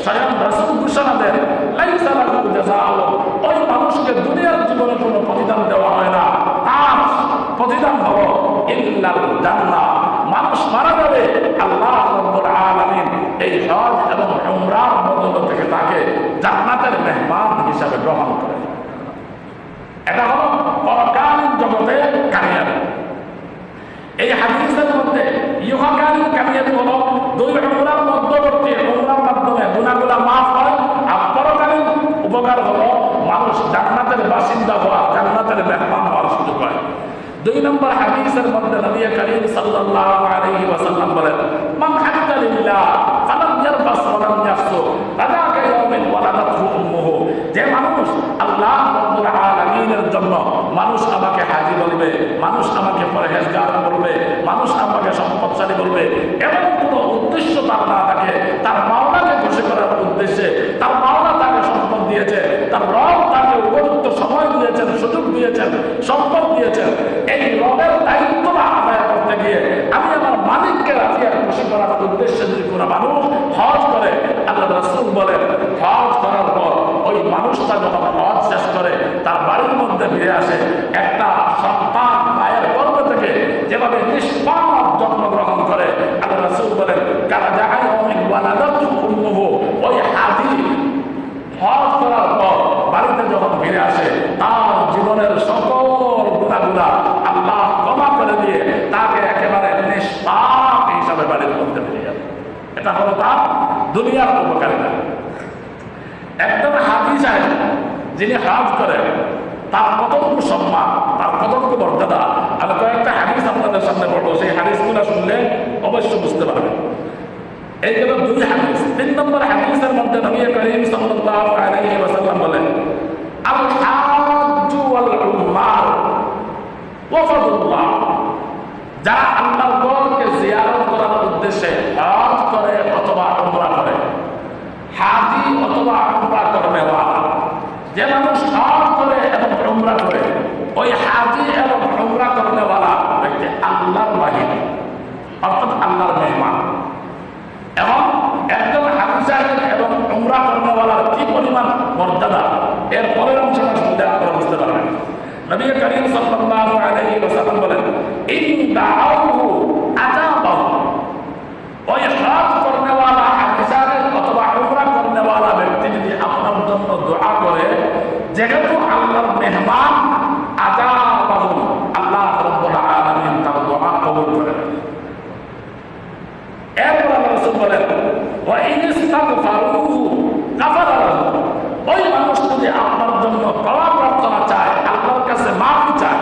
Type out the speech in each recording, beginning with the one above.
স্বয়ং রাসূল ঘোষণা দেন ওই মানুষকে দুনিয়ার জীবনে কোনো প্রতিদান দেওয়া হয় না। তার প্রতিদান ইল্লাল জান্নাহ। মানুষ মারা যাবে, আল্লাহ রাব্বুল আলামিন এই হজ এবং উমরার বদল থেকে তাকে জান্নাতের মেহমান হিসাবে গ্রহণ করে এটা হলো পরকালীন জগতে কামিয়াবি। এই হাদিসের মধ্যে ইহকালীন কামিয়াবি হলো দুই উমরার মধ্যবর্তী উমরার মাধ্যমে গুনাহগুলো মাফ হয় আর পরকালীন উপকার হলো, মানুষ জান্নাতের বাসিন্দা হওয়া, জান্নাতের মেহমান হওয়ার সুযোগ হয় দুই নম্বর হাদিসের মধ্যে নবী করিম সাল্লাল্লাহু আলাইহি ওয়াসাল্লাম বলেন, মান হাজ্জা লিল্লাহ, ফালাম ইয়ারবাস ওয়া লাম ইয়াফসুক ফাযাকা ইয়াউমিন ওয়ালাদাতহু উম্মুহু। যে মানুষ আল্লাহ রাব্বুল আলামিনের জন্য মানুষ আমাকে হাজী বলবে, মানুষ আমাকে পরহেজগার বলবে, মানুষ আমাকে সম্পদশালী বলবে, এমন কোনো উদ্দেশ্য তার না থাকে। তার মাওলাকে খুশি করার উদ্দেশ্যে, তার মাওলা তাকে সম্পদ দিয়েছে তার রব তাকে উপযুক্ত সময় দিয়েছেন সুযোগ দিয়েছেন, সম্পদ দিয়েছেন। এই রবের দায়িত্বটা আদায় করতে গিয়ে আমি আমার মালিককে রাজি আর খুশি করার উদ্দেশ্যে যদি কোনো মানুষ হজ করে আল্লাহ রাসুল বলেন, হজ করার পর ওই মানুষটা যখন হজ শেষ করে তার বাড়ির মধ্যে ফিরে আসে একটা সন্তান মায়ের গর্ভ থেকে যেভাবে নিষ্পাপ জন্মগ্রহণ করে আল্লাহ রাসূল বলেন কারা জাহাই অনেক ওয়ালাদাত উম্মুহু ওই হাদি হজ করার পর বাড়িতে যখন ফিরে আসে, তার জীবনের সকল গুণাগুলা আল্লাহ ক্ষমা করে দিয়ে তাকে একেবারে নিষ্পাপ হিসাবে বাড়ির মধ্যে ফিরে যাবে এটা হলো তার দুনিয়ার উপকারিতা। একজন হাজি সাহেব যিনি হাজ করেন, তার কতটুকু সম্মান, তার কতটুকু মর্যাদা? আমি কয়েকটা হাদিস আপনাদের সামনে পড়ব সেই হাদিসগুলো শুনলে অবশ্য বুঝতে পারবেন। এই গেল দুই হাদিস। তিন নম্বর হাদিসের মধ্যে নবী করিম সাল্লাল্লাহু আলাইহি ওয়াসাল্লাম বলেন Out, out. নবী করিম সাল্লাল্লাহু আলাইহি ওয়াসাল্লাম বলেন ইন দাআউহু আজাবাহু ওই হজ করনেওয়ালা হাজি সাহেব অথবা উমরা করনেওয়ালা ব্যক্তি যদি আপনার জন্য দোয়া করে, যেহেতু আল্লাহর মেহমান আজাবাহু আল্লাহ রাব্বুল আলামিন তার দোয়া কবুল করেন। এরপর আল্লাহ রাসূল বলেন, ওয়া ইন ইস্তাগফারুহু গাফারা লাহু ওই মানুষ যদি আপনার জন্য ক্ষমা প্রার্থনা চায় আল্লাহর কাছে মাফি চায়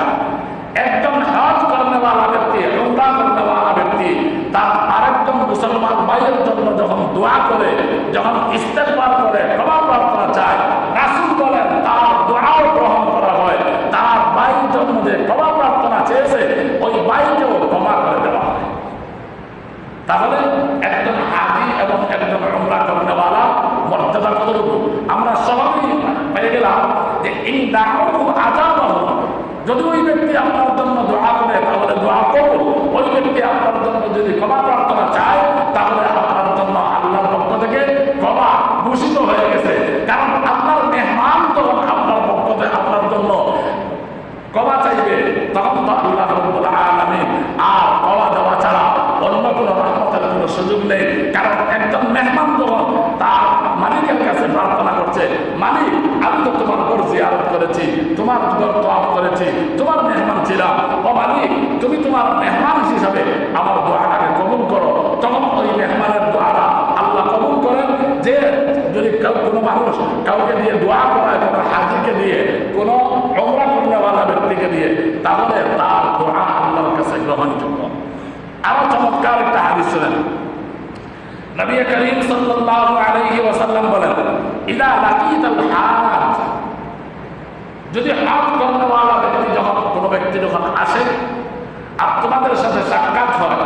একজন হজ করনেওয়ালা ব্যক্তি উমরা করনেওয়ালা ব্যক্তি তার আরেকজন মুসলমান ভাইয়ের জন্য যখন দোয়া করে যখন ইস্তেগফার করে ক্ষমা প্রার্থনা চায় রাসূল বলেন তার দোয়াও গ্রহণ করা হয় তার ভাইয়ের জন্য যে ক্ষমা প্রার্থনা চেয়েছে ওই ভাইকেও ক্ষমা করে দেওয়া হয় তাহলে একজন হাজি এবং একজন উমরা করনেওয়ালা মর্যাদা কতটুকু আমরা সবাই পেয়ে গেলাম যে এই দাঁড়ানো আজাব যদি ওই ব্যক্তি আপনার জন্য দোয়া করে তাহলে দোয়া করুন ওই ব্যক্তি আপনার জন্য যদি ক্ষমা প্রার্থনা চায়, তাহলে আপনার জন্য আল্লাহর পক্ষ থেকে ক্ষমা ঘোষিত হয়ে গেছে। কারণ আপনার মেহমান তখন আপনার পক্ষ থেকে আপনার জন্য ক্ষমা চাইবে, তখন তো আল্লাহ আর ক্ষমা দেওয়া ছাড়া অন্য কোনো কোনো সুযোগ নেই। কারণ একজন মেহমান যখন তার মালিকের কাছে প্রার্থনা করছে, মালিক, আমি তো তোমার ঘর জিয়ারত করেছি, তোমার ঘর তোয়াব করেছি, তোমার মেহমান ছিলাম। ও মালিক, তুমি তোমার মেহমান হিসাবে আমার দোয়াটাকে কবুল করো তখন ওই মেহমানের দোয়াটা আল্লাহ কবুল করেন যে যদি কেউ কোনো মানুষ কাউকে দিয়ে দোয়া করায় কোনো হাজিকে দিয়ে কোনো অমরা করনেওয়ালা ব্যক্তিকে দিয়ে তাহলে তার দোয়া আল্লাহর কাছে গ্রহণযোগ্য আরও চমৎকার একটা হাদিস শুনেন নবী করিম সাল্লাল্লাহু আলাইহি ওয়াসাল্লাম বলেন, ইদা লাকিতাল হাজ যদি হাত করনেওয়ালা ব্যক্তি যখন কোনো ব্যক্তি যখন আসে আর তোমাদের সাথে সাক্ষাৎ হয়,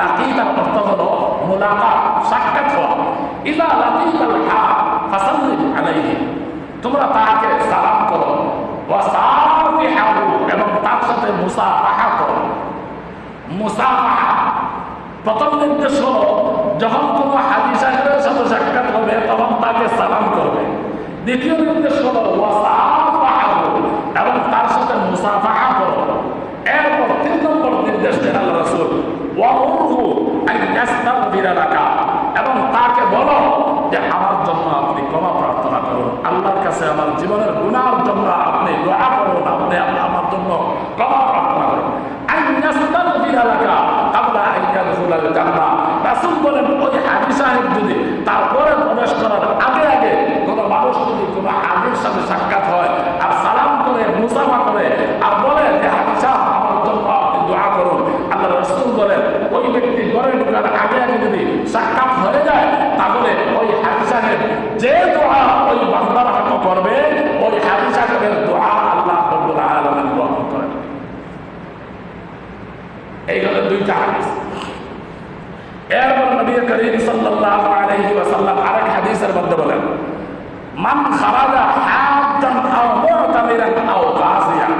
লাকিতার অর্থ হলো মুলাকাত, সাক্ষাৎ হওয়া। ইদা লাকিতাল হাজ ফাসাল্লিম আলাইহি। তোমরা তাকে সালাম করো। ওয়া সাফিহাহু এবং তার সাথে মুসাফাহা করো। মুসাফাহা প্রথম নির্দেশ হলো যখন কোনো হাজি সাহেবের সাথে সাক্ষাৎ হবে, তখন তাকে সালাম করবে। দ্বিতীয় উদ্দেশ্য হল এবং তার সাথে মুসাফাহা করো। এরপর তিন নম্বর নির্দেশ দেন আল্লাহ রসুল এবং তাকে বলো যে, আমার জন্য আপনি ক্ষমা প্রার্থনা করুন। আল্লাহর কাছে আমার জীবনের গুণার জন্য আপনি দোয়া করুন, আপনি আমার জন্য ক্ষমা প্রার্থনা করুন। আইন রাখা আমরা আইন জান্নাত হাজী সাহেব যদি তারপরে প্রবেশ করার আগে আগে কোনো মানুষ যদি কোনো হাজির সাথে সাক্ষাৎ হয় আর সালাম করে মুসাফা করে আর বলে যে হাজি সাহেব আমার জন্য আপনি দোয়া করুন আল্লাহ রসুল বলেন ওই ব্যক্তি ঘরে ঢোকার আগে আগে যদি সাক্ষাৎ হয়ে যায় তাহলে ওই হাজি সাহেব যে দোয়া ওই বান্দার হক করবে ওই হাজি সাহেবের দোয়া আল্লাহ রব্বুল আলামিন গ্রহণ করেন এই হলো দুইটা হাদিস এরপর নবী করিম সাল্লাল্লাহু আলাইহি ওয়াসাল্লাম আরেক হাদিসের মধ্যে বলেন মান খারাজা হাজ্জান আও মুতামিরান আও গাজিয়ান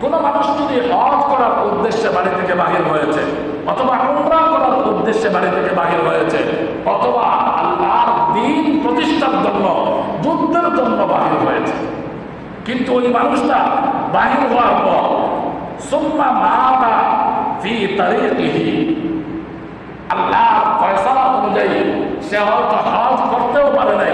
কোন মানুষ যদি হজ করার উদ্দেশ্যে বাড়ি থেকে বাহির হয়েছে, অথবা উমরা করার উদ্দেশ্যে বাড়ি থেকে বাহির হয়েছে, অথবা আল্লাহর দিন প্রতিষ্ঠার জন্য, যুদ্ধের জন্য বাহির হয়েছে। কিন্তু ওই মানুষটা বাহির হওয়ার পর, সুম্মা মাতা ফি তারিকিহি আল্লাহ ফয়সালা অনুযায়ী সে হয়তো হজ করতেও পারে নাই।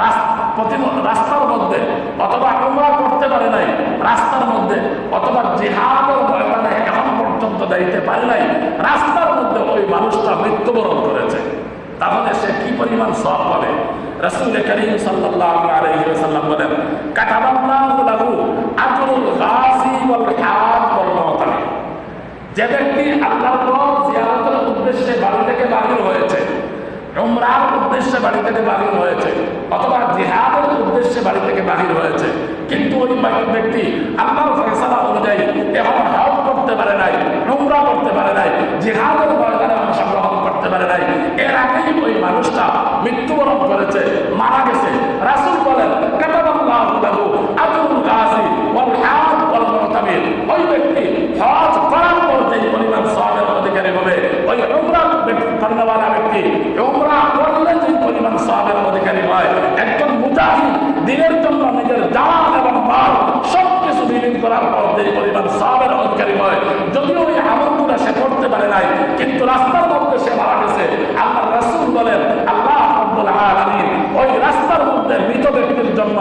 রাস্তার মধ্যে, অথবা আমরা করতে পারে নাই, রাস্তার মধ্যে, অথবা জেহাদের ময়দানে এখন পর্যন্ত দেখতে পারে নাই, রাস্তার মধ্যে ওই মানুষটা মৃত্যুবরণ করেছে। তাহলে সে কি পরিমাণ সব বলে রসুল করিম সাল্লাম উদ্দেশ্যে বাড়ি থেকে বাহির হয়েছে অথবা জেহাদের উদ্দেশ্যে বাড়ি থেকে বাহির হয়েছে কিন্তু ওই ব্যক্তি- ব্যক্তি আল্লাহর ফয়সালা অনুযায়ী এখন হজ করতে পারে নাই উমরা করতে পারে নাই জিহাদের ময়দানে অংশগ্রহণ করতে পারে নাই এর আগেই ওই মানুষটা মৃত্যুবরণ করেছে মারা গেছে রাসূল বলেন কাতাবাল্লাহু লাহু আজরুল গাসি ওয়াল হাজ ওয়াল মুতামির ওই ব্যক্তি হজ করার পর যে পরিমাণ সওয়াবের অধিকারী হবে ওই উমরা কর্ণওয়ালা ব্যক্তি উমরা করলে যে পরিমাণ সওয়াবের অধিকারী হয় একজন মুজাহিদ দিনের জন্য নিজের জান এবং মাল সব কিছু বিলীন করার পর যে পরিমাণ সওয়াবের অধিকারী হয়, যদিও ওই আমলগুলো সে করতে পারে নাই, কিন্তু রাস্তার মধ্যে সে মারা গেছে। আল্লাহ রাসুল বলেন, আল্লাহ আব্দুল আলামিন ওই রাস্তার মধ্যে মৃত ব্যক্তির জন্য